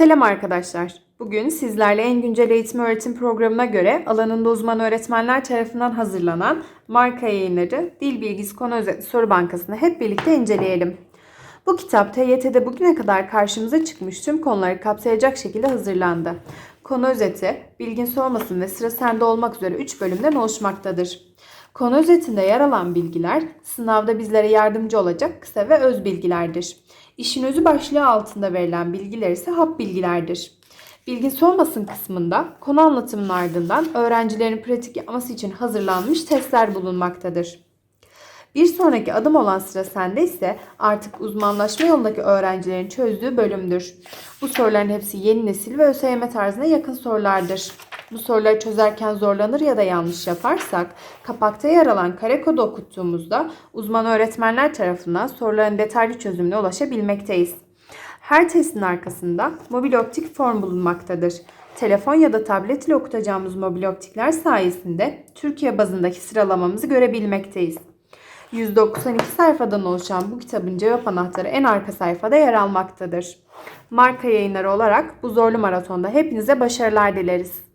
Selam arkadaşlar. Bugün sizlerle en güncel eğitim öğretim programına göre alanında uzman öğretmenler tarafından hazırlanan marka yayınları Dil Bilgisi Konu Özetli Soru Bankası'nı hep birlikte inceleyelim. Bu kitap TYT'de bugüne kadar karşımıza çıkmış tüm konuları kapsayacak şekilde hazırlandı. Konu özeti, bilgin sormasın ve sıra sende olmak üzere 3 bölümden oluşmaktadır. Konu özetinde yer alan bilgiler sınavda bizlere yardımcı olacak kısa ve öz bilgilerdir. İşin özü başlığı altında verilen bilgiler ise hap bilgilerdir. Bilgin sormasın kısmında konu anlatımının ardından öğrencilerin pratik yapması için hazırlanmış testler bulunmaktadır. Bir sonraki adım olan sıra sende ise artık uzmanlaşma yolundaki öğrencilerin çözdüğü bölümdür. Bu soruların hepsi yeni nesil ve ÖSYM tarzına yakın sorulardır. Bu soruları çözerken zorlanır ya da yanlış yaparsak kapakta yer alan kare kodu okuttuğumuzda uzman öğretmenler tarafından soruların detaylı çözümüne ulaşabilmekteyiz. Her testin arkasında mobil optik form bulunmaktadır. Telefon ya da tablet ile okutacağımız mobil optikler sayesinde Türkiye bazındaki sıralamamızı görebilmekteyiz. 192 sayfadan oluşan bu kitabın cevap anahtarı en arka sayfada yer almaktadır. Marka yayınları olarak bu zorlu maratonda hepinize başarılar dileriz.